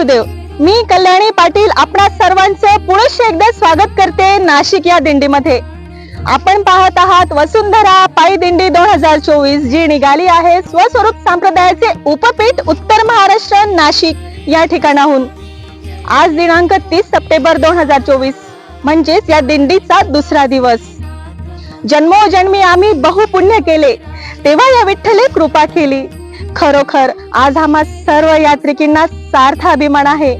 गुरुदेव. मी कल्याणी पाटील आपणा सर्वांचं पुनश्च एकदा स्वागत करते नाशिक या दिंडीमध्ये. आपण पाहत आहात वसुंधरा पायी दिंडी दोन हजार चोवीस जी निघाली आहे स्वस्वरूप संप्रदायाचे उपपीठ उत्तर महाराष्ट्र नाशिक या ठिकाणाहून. आज दिनांक तीस सप्टेंबर दोन हजार चोवीस म्हणजेच या दिंडीचा दुसरा दिवस. जन्मोजन्मी आम्ही बहुपुण्य केले तेव्हा या विठ्ठले कृपा केली. खरोखर आज आम्हा सर्व यात्रिकींना सार्थ अभिमान आहे.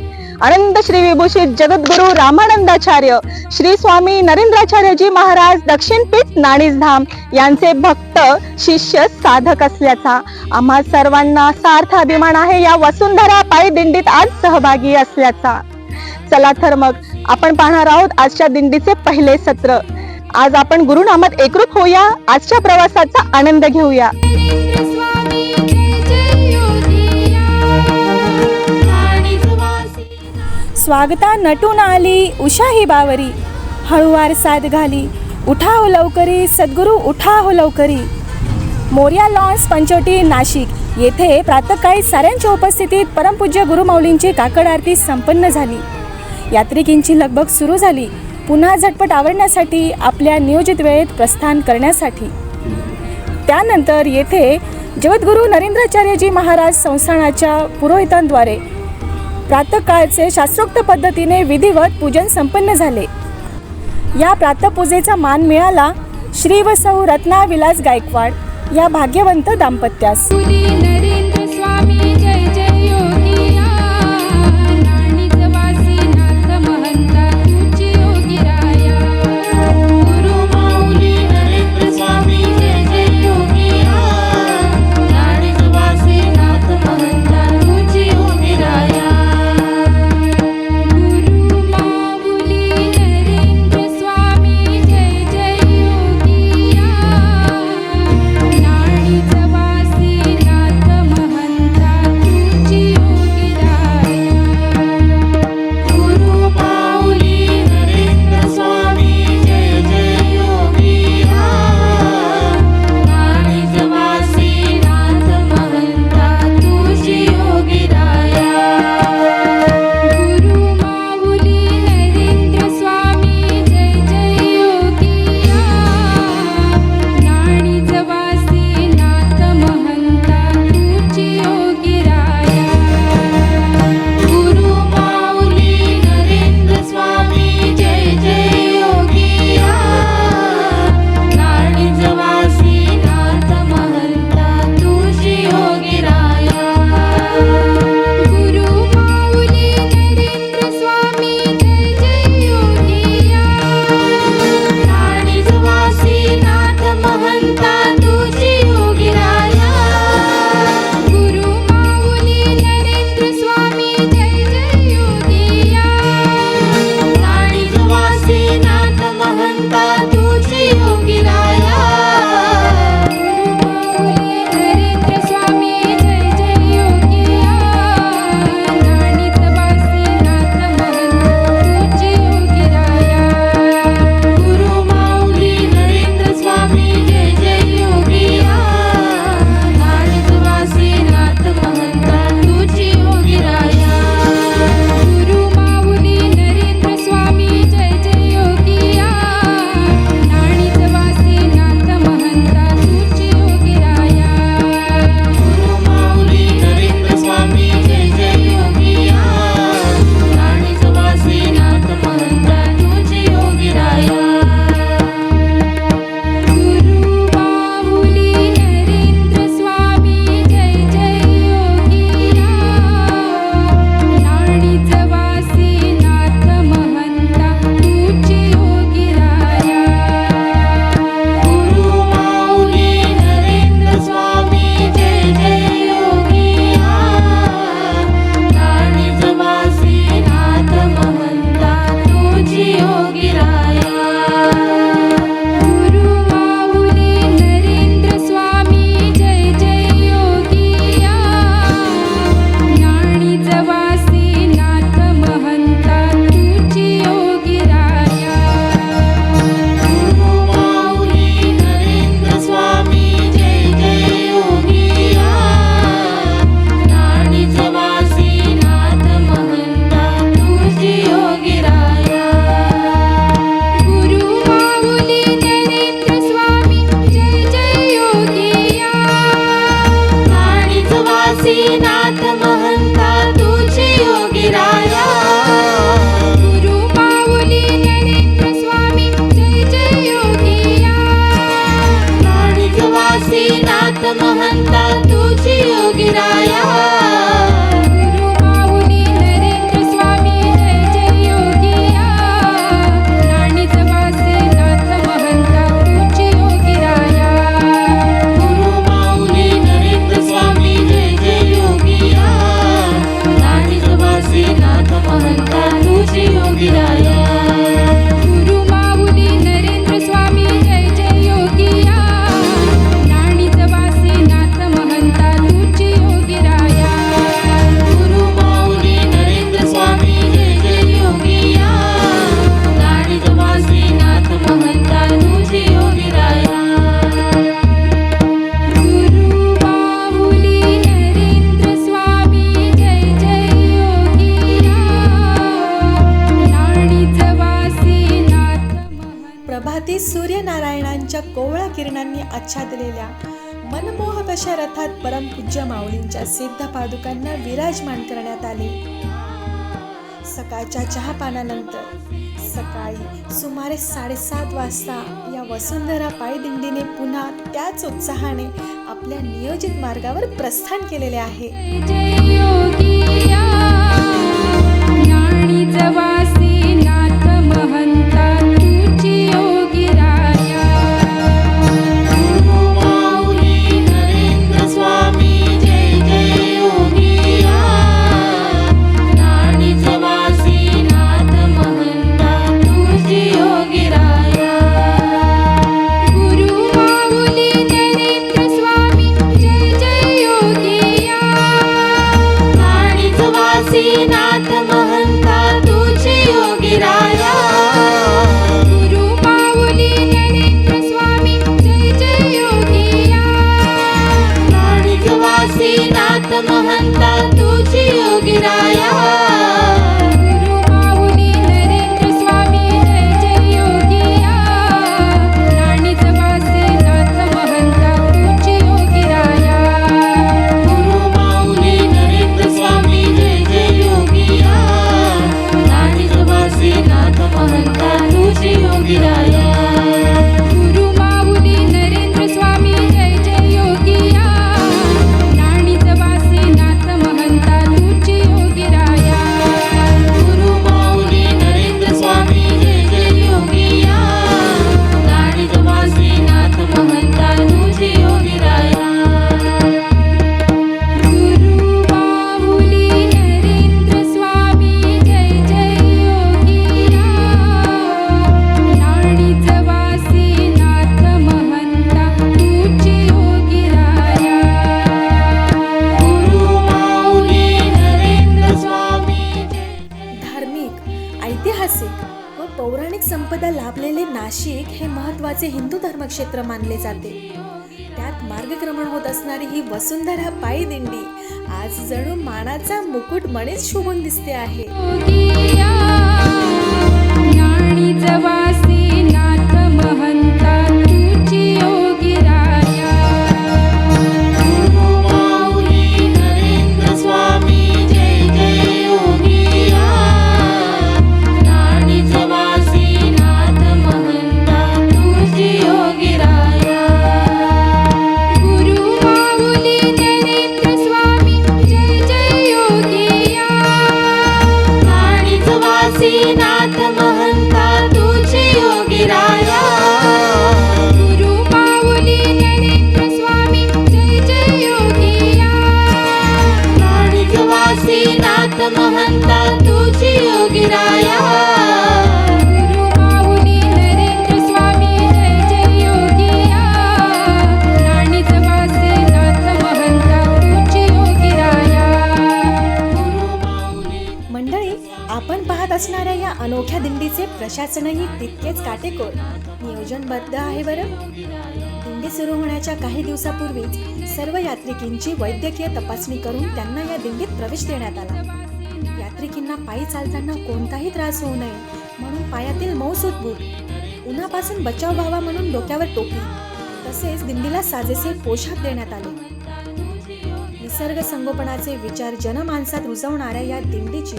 आनंद श्री विभूषित जगद्गुरु रामानंदाचार्य श्री स्वामी नरेंद्राचार्यजी महाराज दक्षिण पीठ नाणीसधाम यांचे भक्त शिष्य साधक असल्याचा आम्हा सर्वांना सार्थ अभिमान आहे. या वसुंधरा पायी दिंडीत आज सहभागी असल्याचा. चला तर मग आपण पाहणार आहोत आजच्या दिंडीचे पहिले सत्र. आज आपण गुरुनामात एकरूप होऊया. आजच्या प्रवासाचा आनंद घेऊया. स्वागता नटून आली उषा ही बावरी. हळुवार साद घाली उठा हो लवकरी सद्गुरू उठा हो लवकरी. मोर्या लॉन्स पंचवटी नाशिक. येथे प्रातकाळी साऱ्यांच्या उपस्थितीत परमपूज्य गुरुमाऊलींची काकड आरती संपन्न झाली. यात्रिकींची लगबग सुरू झाली. पुन्हा झटपट आवरण्यासाठी आपल्या नियोजित वेळेत प्रस्थान करण्यासाठी. त्यानंतर येथे जगद्गुरू नरेंद्राचार्यजी महाराज संस्थानाच्या पुरोहितांद्वारे प्रातःकाळचे शास्त्रोक्त पद्धतीने विधिवत पूजन संपन्न झाले. या प्रातपूजेचा मान मिळाला श्री व सौ रत्ना विलास गायकवाड या भाग्यवंत दाम्पत्यास. स्वामी फुलांनी आच्छादलेल्या मनमोहक अशा रथात परमपूज्य माऊलींच्या सिद्ध पादुकांना विराजमान करण्यात आले. सकाळच्या चहापानानंतर सकाळी सुमारे साडेसात वाजता या वसुंधरा पायदिंडीने पुन्हा त्याच उत्साहाने आपल्या नियोजित मार्गावर प्रस्थान केलेले आहे. मुकुटमणीच शोभून दिसते आहे. अनोख्या दिंडीचे प्रशासनही तितकेच काटेकोर. नियोजनबद्ध आहे बरं? दिंडी सुरू होण्याच्या काही दिवसापूर्वीच सर्व यात्रिकींची वैद्यकीय तपासणी करून त्यांना या दिंडीत प्रवेश देण्यात आला. यात्रिकींना पायी चालताना कोणताही त्रास होऊ नये म्हणून पायातील मऊसूत बूट उन्हापासून बचाव व्हावा म्हणून डोक्यावर टोपी तसेच दिंडीला साजेसे पोशाख देण्यात आले. निसर्ग संगोपनाचे विचार जनमानसात रुजवणाऱ्या या दिंडीची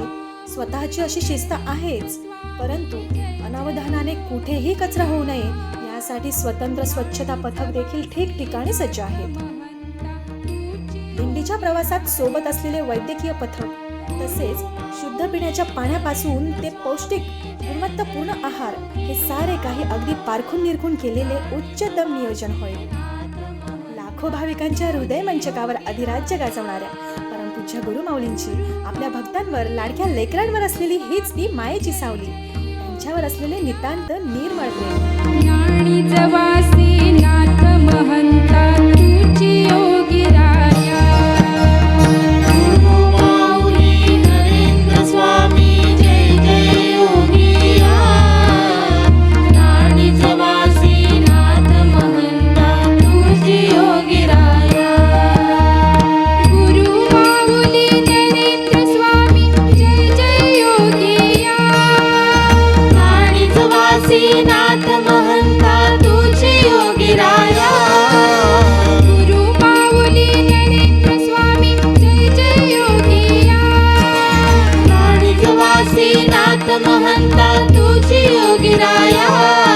स्वतःची अशी शिस्त आहेच. परंतु अनावधानाने कुठेही कचरा होऊ नये यासाठी स्वतंत्र स्वच्छता पथक देखील ठिकठिकाणी सज्ज आहेत. दिंडीच्या प्रवासात सोबत असलेले वैद्यकीय पथक तसेच शुद्ध पिण्याच्या पाण्यापासून ते पौष्टिक गुणवत्तापूर्ण आहार हे सारे काही अगदी पारखून निरखून केलेले उच्चतम नियोजन होय. लाखो भाविकांच्या हृदय मंचकावर अधिराज्य गाजवणाऱ्या पूज्य गुरुमाऊलींची आपल्या भक्तांवर लाडक्या लेकरांवर असलेली हीच ती मायेची सावली त्यांच्यावर असलेले नितांत निर्मळ प्रेम. ज्ञानी जवासी नाथ महंता तुझी योगी वासी महंता तुझी योगी राया. गुरु माऊली नरेंद्र स्वामी योगिया महंता तुझी योगिराया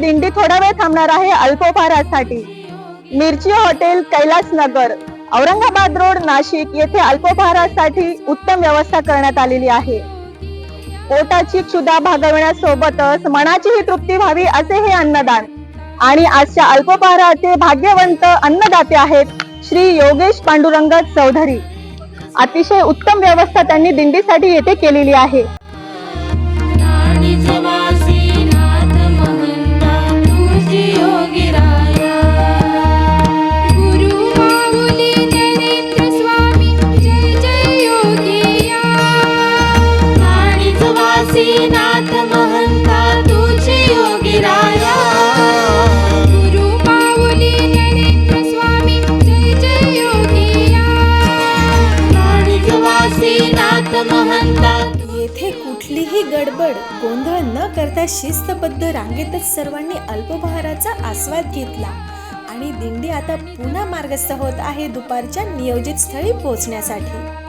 दिंडी थोडा वेळ थांबणार आहे अल्पोपहारासाठी मिरची हॉटेल कैलास नगर औरंगाबाद रोड नाशिक येथे अल्पोपहारासाठी उत्तम व्यवस्था करण्यात आलेली आहे. पोटाची क्षुदा भागवण्यासोबतच मनाचीही तृप्ती व्हावी असे हे अन्नदान. आणि आजच्या अल्पोपहाराचे भाग्यवंत अन्नदाते आहेत श्री योगेश पांडुरंग चौधरी. अतिशय उत्तम व्यवस्था त्यांनी दिंडीसाठी येथे केलेली आहे. तुझी करता शिस्तबद्ध रांगेतच सर्वांनी अल्पबहाराचा आस्वाद घेतला. आणि दिंडी आता पुन्हा मार्गस्थ होत आहे दुपारच्या नियोजित स्थळी पोहोचण्यासाठी.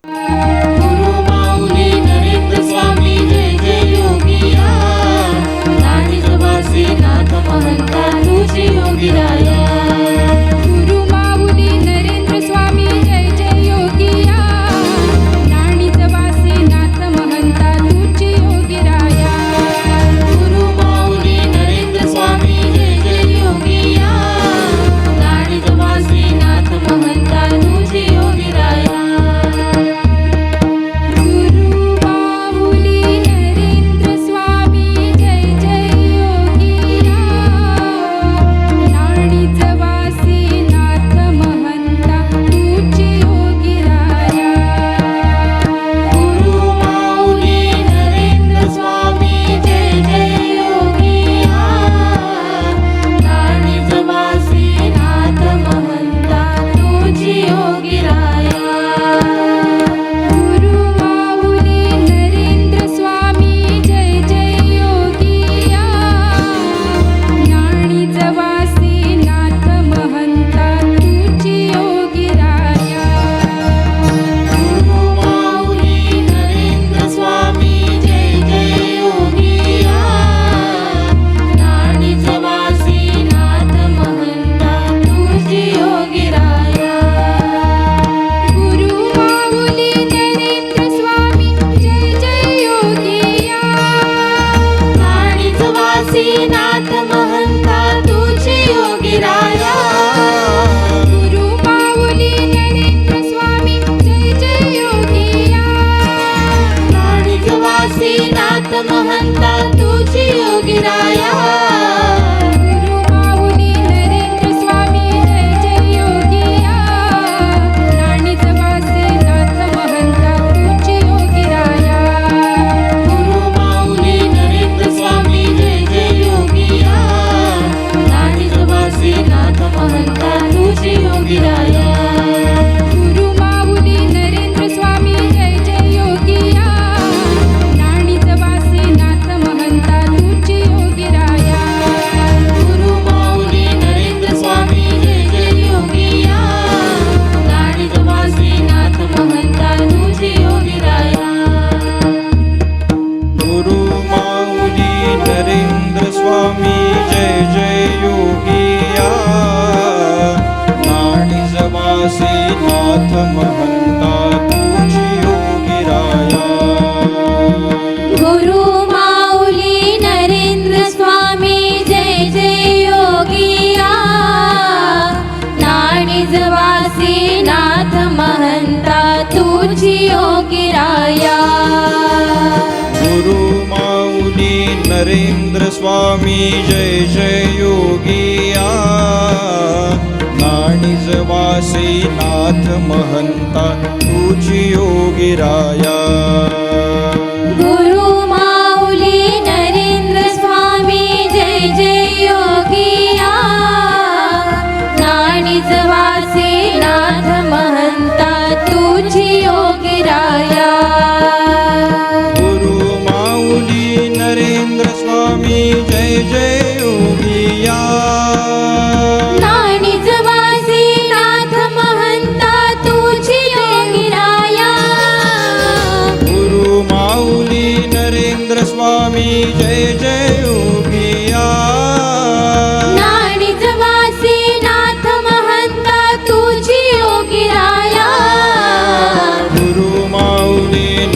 नाथ महंता तुझी योगिराया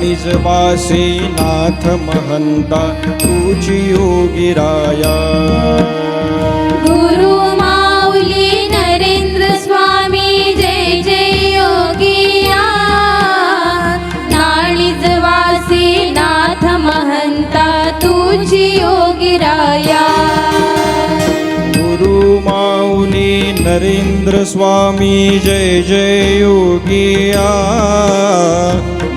वासी नाथ महंता तुझी योगिराया गुरु माऊली नरेंद्र स्वामी जय जय योगिया नाणिजवासी नाथ महंता तुझी योगिराया गुरु माऊली नरेंद्र स्वामी जय जय योगिया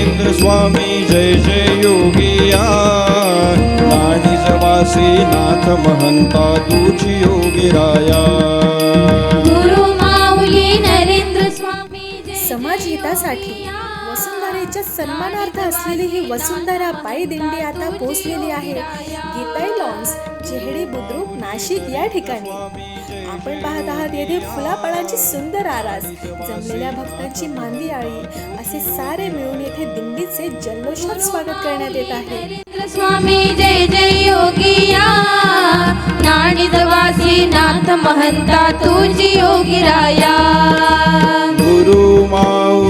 नरेंद्र स्वामी जय जय योगिया. नाणीजवासी नाथ महंता तुझी योगिराया. गुरु माऊली नरेंद्र स्वामी जय समाज हितासाठी वसुंधरेच्या सन्मानार्थ असलेली ही वसुंधरा पायी दिंडी आता पोहोचलेली आहे. गीताई लॉन्स चेहडी बुद्रुक नाशिक या ठिकाणी. आपण पाहत आहात येथे फुलाफळांची सुंदर आरास जमलेल्या भक्तांची मांदी आळी असे सारे मिळून येथे दिंडीचे जल्लोषात स्वागत करण्यात येत आहे. स्वामी जय जय योगिया. नाणिदवासी नाथ महंता तुझी योगिराया. गुरु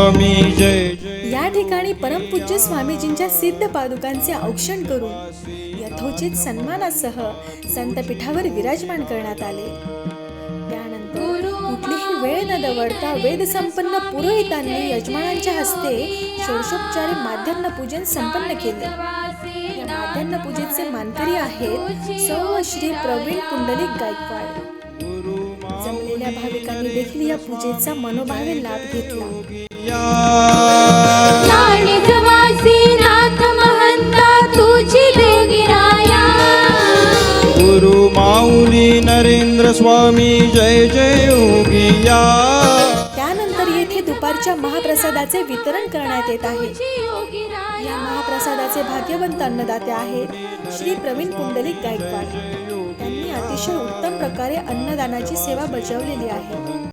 स्वामी जय जय. या ठिकाणी परमपूज्य स्वामीजींच्या सिद्ध पादुकांचे औक्षण करून यथोचित सन्मानासह संतपीठावर विराजमान करण्यात आले. त्यानंतर कुठलीही वेळ न दवडता वेदसंपन्न पुरोहितांनी यजमानांच्या हस्ते शोषोपचारी माध्यान्ह पूजन संपन्न केले. या पूजेचे मानकरी आहेत सौ श्री प्रवीण पुंडलिक गायकवाड. जमलेल्या भाविकांनी देखील या पूजेचा मनोभावे लाभ घेतला. तुझी गुरु माऊली नरेंद्र स्वामी जय जय योगिया। त्यानंतर येथे दुपारच्या महाप्रसादाचे वितरण करण्यात येत आहे. या महाप्रसादाचे भाग्यवंत अन्नदाते आहेत श्री प्रवीण पुंडलिक गायकवाड. त्यांनी अतिशय उत्तम प्रकारे अन्नदानाची सेवा बजावलेली आहे.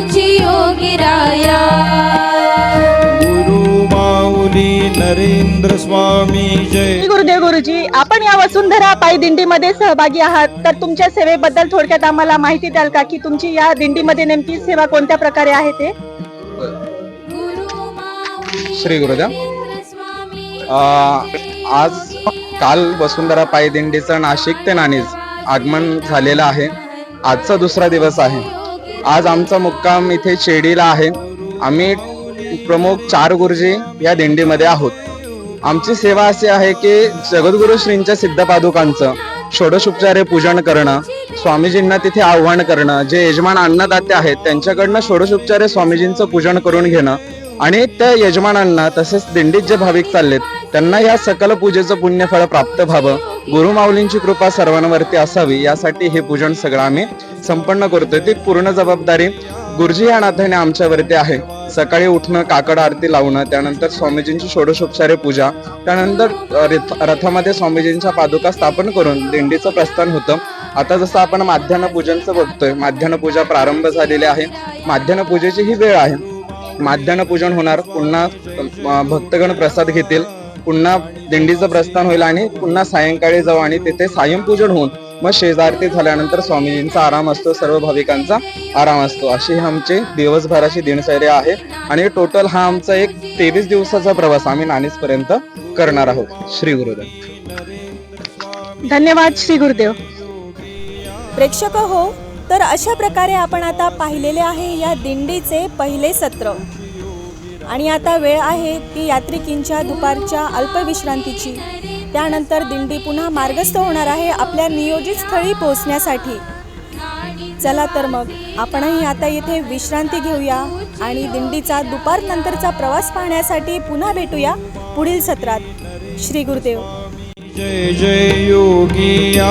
तुझी योगिराया गुरु माऊली नरेंद्र स्वामी जय. श्री गुरुदेव गुरुजी आपण या वसुंधरा पायी दिंडीमध्ये सहभागी आहात. तर तुमच्या सेवेबद्दल थोडक्यात आम्हाला माहिती द्याल का की तुमची या दिंडीमध्ये नेमकी सेवा कोणत्या प्रकारे आहे ते? श्री गुरुदेव. आज काल वसुंधरा पायी दिंडीचं नाशिक ते नाणीज आगमन झालेलं आहे. आजचा दुसरा दिवस आहे. आज आमचा मुक्काम इथे शेडीला आहे. आम्ही प्रमुख चार गुरुजी या दिंडीमध्ये आहोत. आमची सेवा अशी आहे की जगद्गुरु श्रींच्या सिद्ध पादुकांचं षोडशोपचारे पूजन करणं स्वामीजींना तिथे आव्हान करणं जे यजमान अन्नदाते आहेत त्यांच्याकडनं षोडशोपचारे स्वामीजींचं पूजन करून घेणं आणि त्या यजमानांना तसेच दिंडीत जे भाविक चाललेत त्यांना या सकल पूजेचं पुण्यफळ प्राप्त व्हावं. गुरुमाऊलींची कृपा सर्वांवरती असावी यासाठी हे पूजन सगळं आम्ही संपन्न करतोय. ती पूर्ण जबाबदारी गुरुजी या नात्याने आमच्यावरती आहे. सकाळी उठणं काकड आरती लावणं त्यानंतर स्वामीजींची षोडशोपचारे पूजा त्यानंतर रथ- रथामध्ये स्वामीजींच्या पादुका स्थापन करून दिंडीचं प्रस्थान होतं. आता जसं आपण माध्यान्ह पूजनचं बघतोय माध्यान्ह पूजा प्रारंभ झालेली आहे. माध्यान्ह पूजेची ही वेळ आहे. माध्यान्ह पूजन होणार पुन्हा भक्तगण प्रसाद घेतील. पुन्हा दिंडीचं प्रस्थान होईल आणि पुन्हा सायंकाळी जाऊ आणि तिथे सायंपूजन होऊन मग शेजारती झाल्यानंतर स्वामीजींचा आराम असतो सर्व भाविकांचा आराम असतो. अशी ही आमची दिवसभराची दिनचर्या आहे आणि टोटल हा आमचा एक तेवीस दिवसाचा प्रवास आम्ही नाणीज पर्यंत करणार आहोत. श्री गुरुदेव. धन्यवाद श्री गुरुदेव. प्रेक्षक हो तर अशा प्रकारे आपण आता पाहिलेले आहे या दिंडीचे पहिले सत्र. आणि आता वेळ आहे ती यात्रिकींच्या दुपारच्या अल्पविश्रांतीची. त्यानंतर दिंडी पुन्हा मार्गस्थ होणार आहे आपल्या नियोजित स्थळी पोहोचण्यासाठी. चला तर मग आपणही आता येथे विश्रांती घेऊया आणि दिंडीचा दुपार नंतरचा प्रवास पाहण्यासाठी पुन्हा भेटूया पुढील सत्रात. श्री गुरुदेव. जय जय योगिया.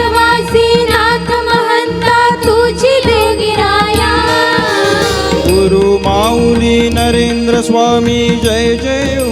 नरेंद्र स्वामी जय जय योगिया